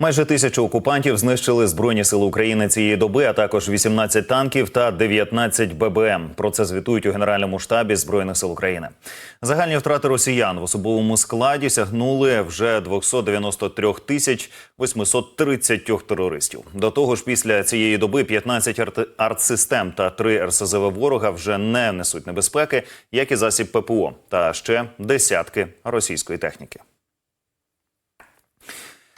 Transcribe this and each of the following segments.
Майже тисячу окупантів знищили збройні сили України цієї доби, а також 18 танків та 19 ББМ. Про це звітують у генеральному штабі збройних сил України. Загальні втрати росіян в особовому складі сягнули вже 293 тисяч 830 терористів. До того ж, після цієї доби 15 артсистем та 3 РСЗВ ворога вже не несуть небезпеки, як і засіб ППО, та ще десятки російської техніки.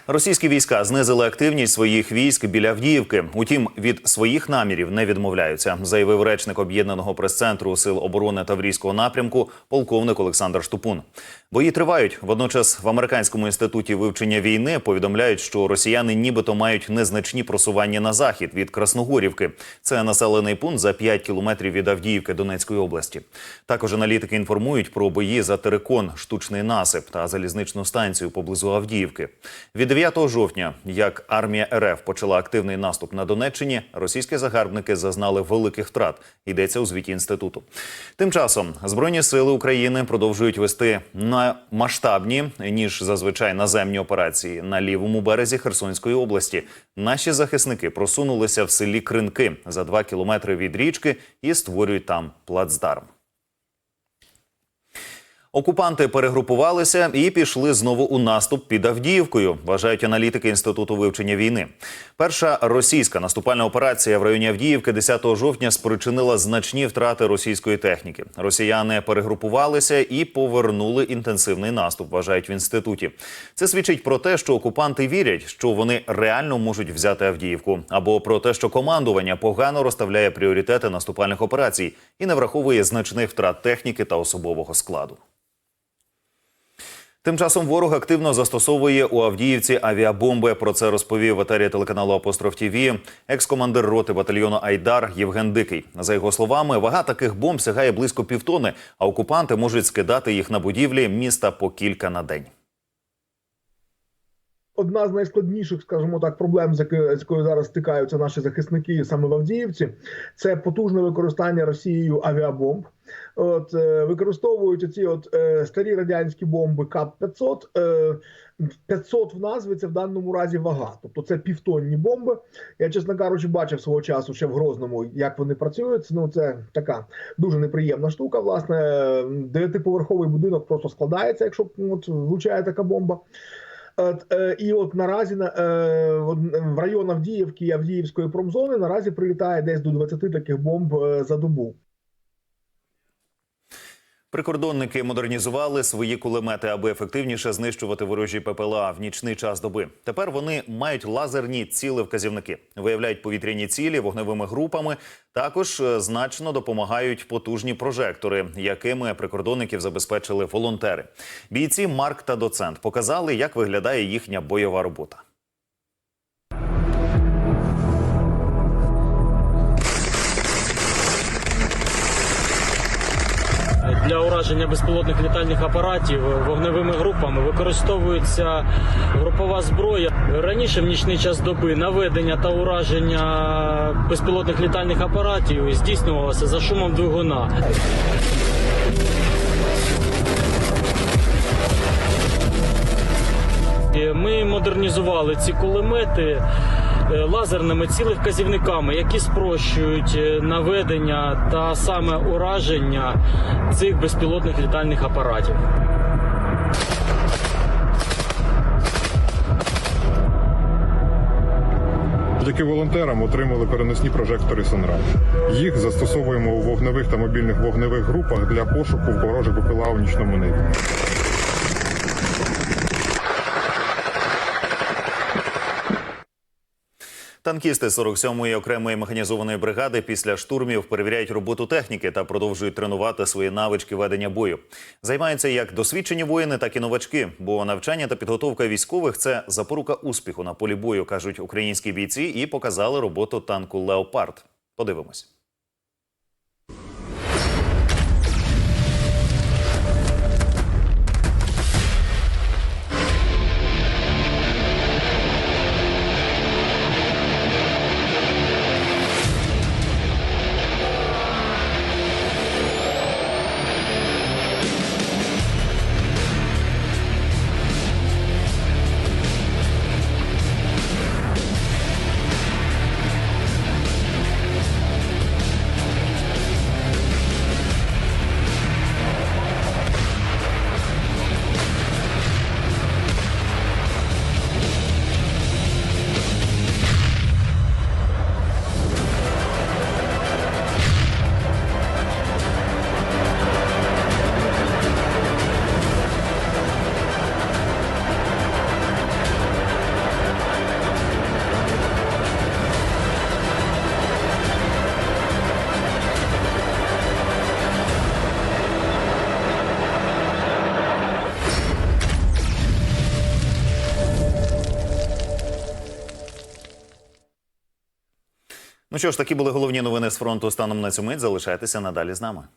Російські війська знизили активність своїх військ біля Авдіївки. Утім, від своїх намірів не відмовляються, заявив речник об'єднаного прес-центру сил оборони Таврійського напрямку, полковник Олександр Штупун. Бої тривають. Водночас в американському інституті вивчення війни повідомляють, що росіяни нібито мають незначні просування на захід від Красногорівки. Це населений пункт за 5 кілометрів від Авдіївки Донецької області. Також аналітики інформують про бої за Терекон, штучний насип та залізничну станцію поблизу Авдіївки. Від 9 жовтня, як армія РФ почала активний наступ на Донеччині, російські загарбники зазнали великих втрат. Йдеться у звіті інституту. Тим часом збройні сили України продовжують вести на масштабні ніж зазвичай наземні операції на лівому березі Херсонської області. Наші захисники просунулися в селі Кринки за 2 кілометри від річки і створюють там плацдарм. Окупанти перегрупувалися і пішли знову у наступ під Авдіївкою, вважають аналітики інституту вивчення війни. Перша російська наступальна операція в районі Авдіївки 10 жовтня спричинила значні втрати російської техніки. Росіяни перегрупувалися і повернули інтенсивний наступ. Вважають в інституті. Це свідчить про те, що окупанти вірять, що вони реально можуть взяти Авдіївку, або про те, що командування погано розставляє пріоритети наступальних операцій і не враховує значних втрат техніки та особового складу. Тим часом ворог активно застосовує у Авдіївці авіабомби. Про це розповів в етері телеканалу Апостроф ТІВІ екс-командир роти батальйону Айдар Євген Дикий. За його словами, вага таких бомб сягає близько півтони, а окупанти можуть скидати їх на будівлі міста по кілька на день. Одна з найскладніших, скажімо так, проблем, з якою зараз стикаються наші захисники саме в Авдіївці, це потужне використання Росією авіабомб. От е, використовують ці от е, старі радянські бомби КАП-500. Е, 500 в назві це в даному разі вага, тобто це півтонні бомби. Я, чесно кажучи, бачив свого часу ще в Грозному, як вони працюють. Ну це така дуже неприємна штука. Власне, дев'ятиповерховий будинок просто складається, якщо от, влучає така бомба. От, е, і от наразі на е, в район Авдіївки і Авдіївської промзони наразі прилітає десь до 20 таких бомб е, за добу. Прикордонники модернізували свої кулемети, аби ефективніше знищувати ворожі ППЛА в нічний час доби. Тепер вони мають лазерні ціли-вказівники, виявляють повітряні цілі вогневими групами. Також е, значно допомагають потужні прожектори, якими прикордонників забезпечили волонтери. Бійці Марк та доцент показали, як виглядає їхня бойова робота. Для ураження безпілотних літальних апаратів вогневими групами використовується групова зброя. Раніше в нічний час доби наведення та ураження безпілотних літальних апаратів здійснювалося за шумом двигуна. Ми модернізували ці кулемети е, лазерними цілевказівниками, які спрощують е, наведення та саме ураження цих безпілотних літальних апаратів. Завдяки волонтерам отримали переносні прожектори Сонрай. Їх застосовуємо у вогневих та мобільних вогневих групах для пошуку ворожих БПЛА у нічному небі. Танкісти 47-ї окремої механізованої бригади після штурмів перевіряють роботу техніки та продовжують тренувати свої навички ведення бою. Займаються як досвідчені воїни, так і новачки. Бо навчання та підготовка військових це запорука успіху на полі бою, кажуть українські бійці, і показали роботу танку Леопард. Подивимось. Ну що ж, такі були головні новини з фронту станом на цю мить. Залишайтеся надалі з нами.